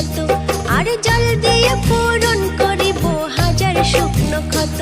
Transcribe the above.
যত আর জল দিয়ে পূরণ করিব হাজার শুকনো ক্ষত।